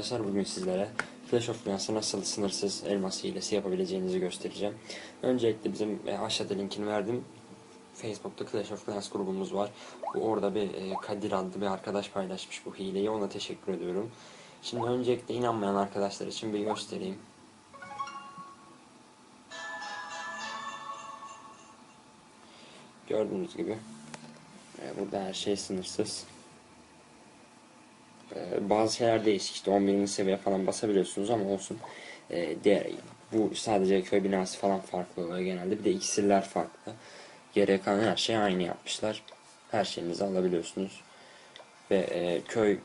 arkadaşlar bugün sizlere Clash of Clans'ı nasıl sınırsız elmas hilesi yapabileceğinizi göstereceğim. Öncelikle bizim e, aşağıda linkini verdim. Facebook'ta Clash of Clans grubumuz var. Bu orada bir e, Kadir adlı bir arkadaş paylaşmış bu hileyi. Ona teşekkür ediyorum. Şimdi öncelikle inanmayan arkadaşlar için bir göstereyim. Gördüğünüz gibi e, burada her şey sınırsız. Ee, bazı şeyler değişik işte 11. seviye falan basabiliyorsunuz ama olsun. Ee, diğer bu sadece köy binası falan farklı oluyor genelde. Bir de iksirler farklı. Geriye kalan her şey aynı yapmışlar. Her şeyinizi alabiliyorsunuz. Ve e, köy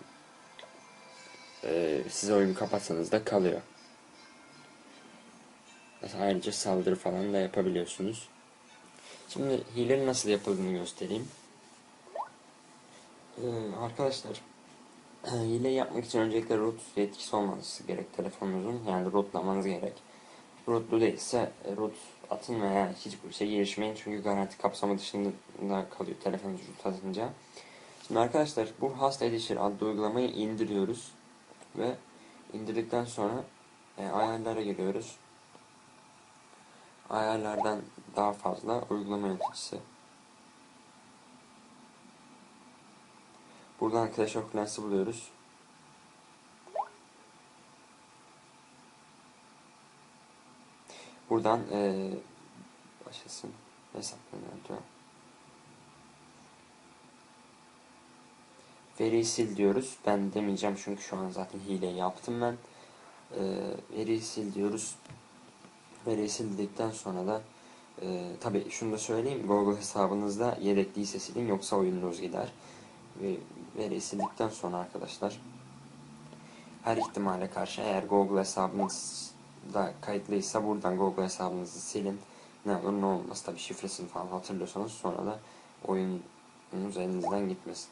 e, size oyunu kapatsanız da kalıyor. Ayrıca saldırı falan da yapabiliyorsunuz. Şimdi hilenin nasıl yapıldığını göstereyim. Ee, arkadaşlar hile yapmak için öncelikle root yetkisi olması gerek telefonunuzun. Yani rootlamanız gerek. Rootlu değilse e, root atın veya hiçbir şey girişmeyin. Çünkü garanti kapsamı dışında kalıyor telefonunuz root atınca. Şimdi arkadaşlar bu Hast Edition adlı uygulamayı indiriyoruz. Ve indirdikten sonra e, ayarlara giriyoruz. Ayarlardan daha fazla uygulama yöneticisi. Buradan of Clans'ı buluyoruz. Buradan ee, başlasın hesaplanıyor. Veriyi sil diyoruz. Ben demeyeceğim çünkü şu an zaten hile yaptım ben. E, veriyi sil diyoruz. Veriyi sildikten sonra da e, tabi şunu da söyleyeyim. Google hesabınızda yedekliyse silin yoksa oyununuz gider ve veriyi sildikten sonra arkadaşlar her ihtimale karşı eğer Google hesabınız da kayıtlıysa buradan Google hesabınızı silin. Ne olur ne olmaz tabi şifresini falan hatırlıyorsanız sonra da oyununuz elinizden gitmesin.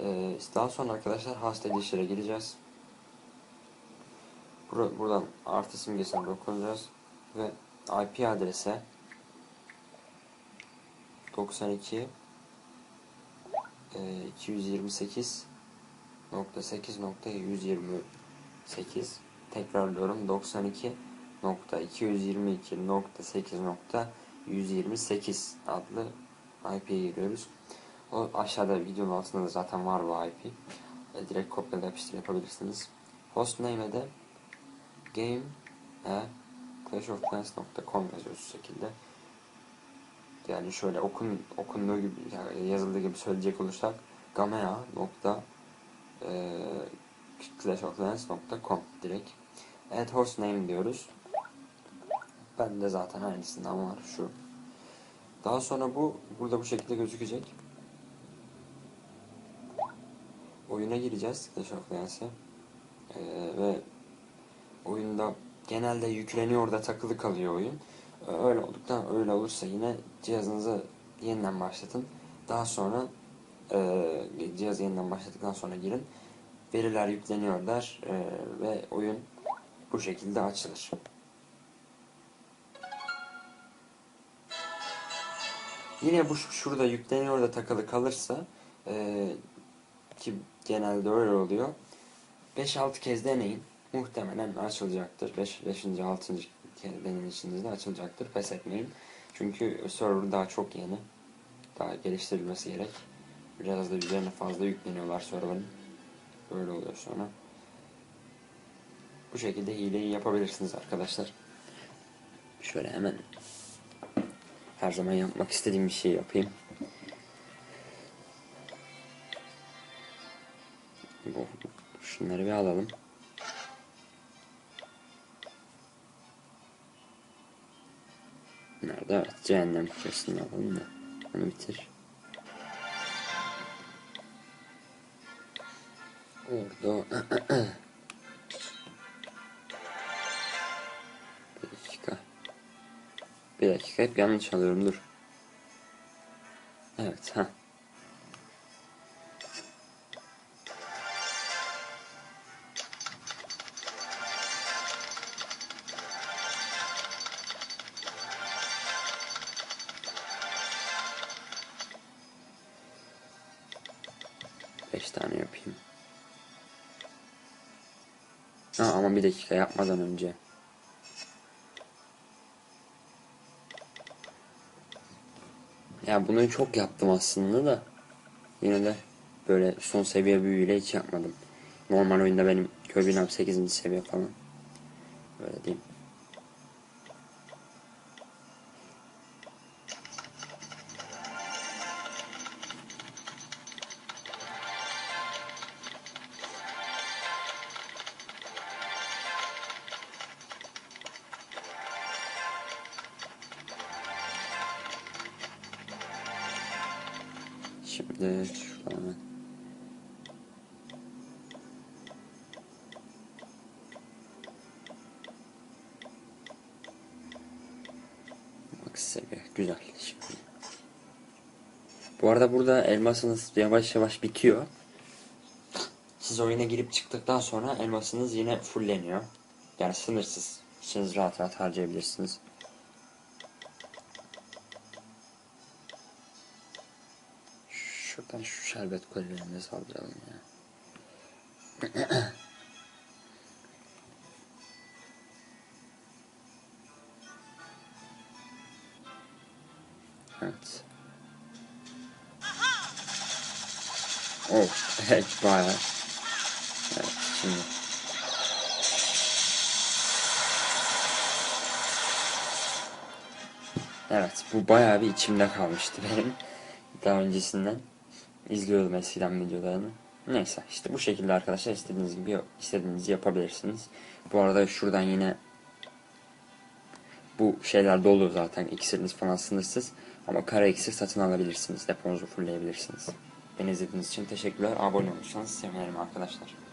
Ee, daha sonra arkadaşlar hasta edişlere gireceğiz. Bur buradan artı simgesine dokunacağız ve IP adrese 92 228.8.128 tekrarlıyorum 92.222.8.128 adlı IP'ye giriyoruz. O aşağıda videonun altında da zaten var bu IP. E, direkt kopyala yapıştır yapabilirsiniz. Hostname'e de game e, clashofclans.com yazıyoruz şekilde. Yani şöyle okun okunduğu gibi yani yazıldığı gibi söyleyecek olursak gamea nokta e, clashofclans.com direkt. Evet hostname diyoruz. Ben de zaten aynısından var şu. Daha sonra bu burada bu şekilde gözükecek. Oyuna gireceğiz Clash of Clans'e. Ee, ve oyunda genelde yükleniyor da takılı kalıyor oyun. Öyle olduktan öyle olursa yine cihazınızı yeniden başlatın. Daha sonra e, cihazı yeniden başladıktan sonra girin. Veriler yükleniyor der e, ve oyun bu şekilde açılır. Yine bu şurada yükleniyor da takılı kalırsa e, ki genelde öyle oluyor. 5-6 kez deneyin. Muhtemelen açılacaktır. 5. 5. 6 deneyişinizde açılacaktır. Pes etmeyin. Çünkü server daha çok yeni. Daha geliştirilmesi gerek. Biraz da üzerine fazla yükleniyorlar server'ın. Böyle oluyor sonra. Bu şekilde hileyi yapabilirsiniz arkadaşlar. Şöyle hemen her zaman yapmak istediğim bir şey yapayım. Bu, şunları bir alalım. Nerede? Evet, cehennem küresini alalım da. Onu bitir. Orada Bir dakika. Bir dakika hep yanlış alıyorum dur. Evet ha. Beş tane yapayım. Ha, ama bir dakika yapmadan önce. Ya bunu çok yaptım aslında da. Yine de böyle son seviye büyüyle hiç yapmadım. Normal oyunda benim köy binam 8. seviye falan. Böyle diyeyim. Şimdi şuradan hemen. Max seviye. Güzel. Bu arada burada elmasınız yavaş yavaş bitiyor. Siz oyuna girip çıktıktan sonra elmasınız yine fulleniyor. Yani sınırsız. İçiniz rahat rahat harcayabilirsiniz. Şuradan şu şerbet kolyelerine saldıralım ya. evet. Oh, evet bayağı. Evet, şimdi. Evet, bu bayağı bir içimde kalmıştı benim. Daha öncesinden izliyordum eskiden videolarını. Neyse işte bu şekilde arkadaşlar istediğiniz gibi istediğinizi yapabilirsiniz. Bu arada şuradan yine bu şeyler dolu zaten iksiriniz falan sınırsız. Ama kara iksir satın alabilirsiniz. Deponuzu fullleyebilirsiniz. Beni izlediğiniz için teşekkürler. Abone olursanız sevinirim arkadaşlar.